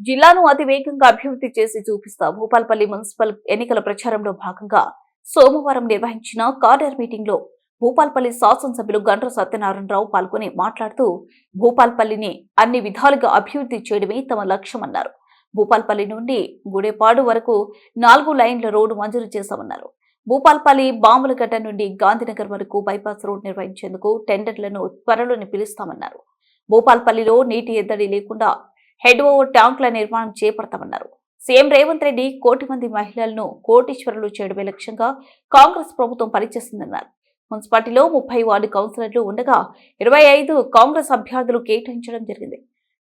జిల్లాను అతివేగంగా అభివృద్ధి చేసి చూపిస్తా భూపాల్పల్లి మున్సిపల్ ఎన్నికల ప్రచారంలో భాగంగా సోమవారం నిర్వహించిన కార్డర్ మీటింగ్లో భూపాల్పల్లి శాసనసభ్యులు గండ్ర సత్యనారాయణరావు పాల్గొని మాట్లాడుతూ భూపాల్పల్లిని అన్ని విధాలుగా అభివృద్ధి చేయడమే తమ లక్ష్యమన్నారు. భూపాల్పల్లి నుండి గుడేపాడు వరకు నాలుగు లైన్ల రోడ్డు మంజూరు చేశామన్నారు. భూపాల్పల్లి బాములగడ్డ నుండి గాంధీనగర్ వరకు బైపాస్ రోడ్ నిర్వహించేందుకు టెండర్లను త్వరలోనే పిలుస్తామన్నారు. భూపాల్పల్లిలో నీటి ఎద్దడి లేకుండా హెడ్ ఓవర్ ట్యాంకుల నిర్మాణం చేపడతామన్నారు. సీఎం రేవంత్ రెడ్డి కోటి మంది మహిళలను కోటీశ్వరులు చేయడమే లక్ష్యంగా కాంగ్రెస్ ప్రభుత్వం పనిచేస్తుందన్నారు. మున్సిపాలిటీలో ముప్పై వార్డు కౌన్సిలర్లు ఉండగా ఇరవై ఐదు కాంగ్రెస్ అభ్యర్థులు కేటాయించడం జరిగింది.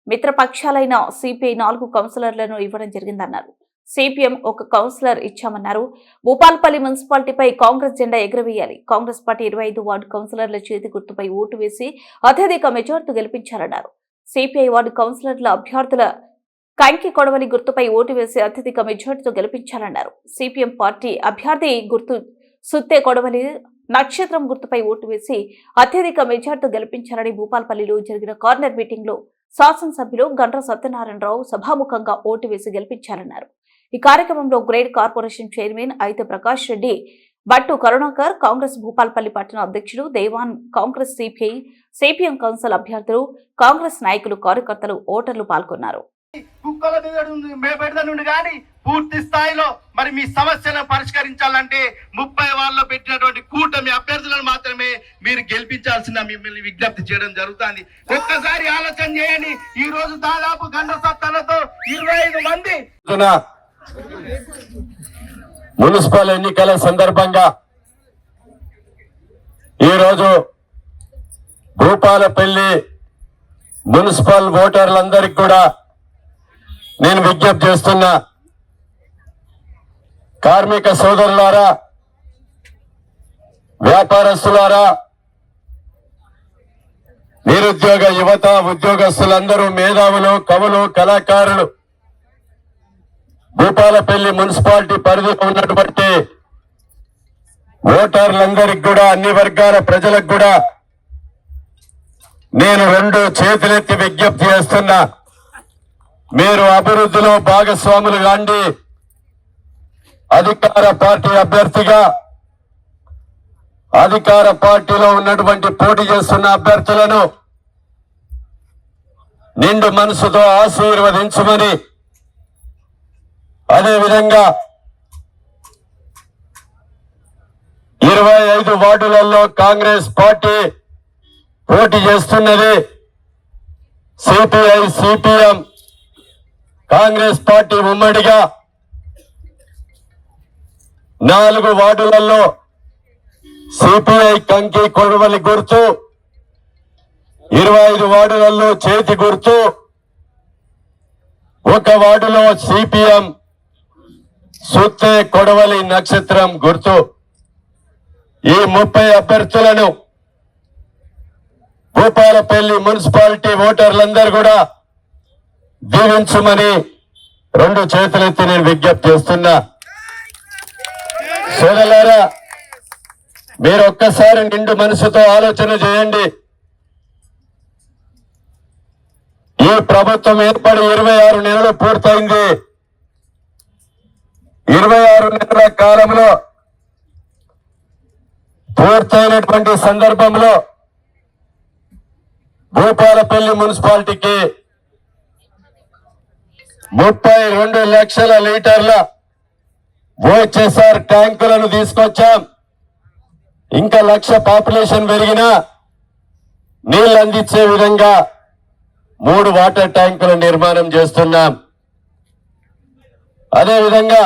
మిత్రపక్షాలైన సిపిఐ నాలుగు కౌన్సిలర్లను ఇవ్వడం జరిగిందన్నారు. సిపిఎం ఒక కౌన్సిలర్ ఇచ్చామన్నారు. భూపాల్పల్లి మున్సిపాలిటీపై కాంగ్రెస్ జెండా ఎగురవేయాలి. కాంగ్రెస్ పార్టీ ఇరవై ఐదు వార్డు కౌన్సిలర్ల చేతి గుర్తుపై ఓటు వేసి అత్యధిక మెజార్టీ గెలిపించారన్నారు సిపిఐ వార్డు కౌన్సిలర్ల అభ్యర్థుల కంకి కొడవలి గుర్తుపై ఓటు వేసి అత్యధిక మెజార్టీతో గెలిపించాలన్నారు. సిపిఎం పార్టీ అభ్యర్థి గుర్తు సుత్తే కొడవలి నక్షత్రం గుర్తుపై ఓటు వేసి అత్యధిక మెజార్టీతో గెలిపించాలని భూపాల్పల్లిలో జరిగిన కార్నర్ మీటింగ్లో శాసనసభ్యులు గండ్ర సత్యనారాయణరావు సభాముఖంగా ఓటు వేసి గెలిపించారన్నారు ఈ కార్యక్రమంలో గ్రేడ్ కార్పొరేషన్ చైర్మన్ అయితే ప్రకాష్ రెడ్డి బట్టు కరుణాకర్ కాంగ్రెస్ భూపాల్పల్లి పట్టణ అధ్యక్షుడు Devan Congress CPI CPM council అభ్యర్థులు కాంగ్రెస్ నాయకులు కార్యకర్తలు ఓటర్లు పాల్గొన్నారు. కుక్కల మీద మేపెడత నుండి కానీ పూర్తి స్థాయిలో మరి మీ సమస్యలను పరిష్కరించాలంటే ముప్పై వాళ్ళలో పెట్టినటువంటి కూటమి అభ్యర్థులను మాత్రమే మీరు గెలిపించాల్సిన మిమ్మల్ని విజ్ఞప్తి చేయడం జరుగుతుంది. ఒక్కసారి ఆలోచన చేయండి. ఈ రోజు దాదాపు గంట సత్తాలతో ఇరవై ఐదు మంది మున్సిపల్ ఎన్నికల సందర్భంగా ఈరోజు భూపాలపల్లి మున్సిపల్ ఓటర్లందరికీ కూడా నేను విజ్ఞప్తి చేస్తున్నా. కార్మిక సోదరులారా వ్యాపారస్తులారా నిరుద్యోగ యువత ఉద్యోగస్తులందరూ మేధావులు కవులు కళాకారులు భూపాలపల్లి మున్సిపాలిటీ పరిధిలో ఉన్నటువంటి ఓటర్లందరికి కూడా అన్ని వర్గాల ప్రజలకు కూడా నేను రెండు చేతులెత్తి విజ్ఞప్తి చేస్తున్నా. మీరు అభివృద్ధిలో భాగస్వాములు కాండి. అధికార పార్టీ అభ్యర్థిగా అధికార పార్టీలో ఉన్నటువంటి పోటీ చేస్తున్న అభ్యర్థులను నిండు మనసుతో ఆశీర్వదించమని అదేవిధంగా ఇరవై ఐదు వార్డులలో కాంగ్రెస్ పార్టీ పోటీ చేస్తున్నది. సిపిఐ సిపిఎం కాంగ్రెస్ పార్టీ ఉమ్మడిగా నాలుగు వార్డులలో సిపిఐ కంకి కొడవలి గుర్తు ఇరవై ఐదు వార్డులలో చేతి గుర్తు ఒక వార్డులో సిపిఎం సుత్తే కొడవలి నక్షత్రం గుర్తు. ఈ ముప్పై అభ్యర్థులను భూపాలపల్లి మున్సిపాలిటీ ఓటర్లందరూ కూడా దీవించమని రెండు చేతులెత్తి నేను విజ్ఞప్తి చేస్తున్నా. సోదలారా మీరు ఒక్కసారి నిండు మనసుతో ఆలోచన చేయండి. ఈ ప్రభుత్వం ఏర్పడి ఇరవై ఆరు నెలలు పూర్తయింది. ఇరవై ఆరు నెలల కాలంలో పూర్తయినటువంటి సందర్భంలో భూపాలపల్లి మున్సిపాలిటీకి ముప్పై రెండు లక్షల లీటర్ల ఓహెచ్ఎస్ఆర్ ట్యాంకులను తీసుకొచ్చాం. ఇంకా లక్ష పాపులేషన్ పెరిగినా నీళ్ళు అందించే విధంగా మూడు వాటర్ ట్యాంకుల నిర్మాణం చేస్తున్నాం. అదేవిధంగా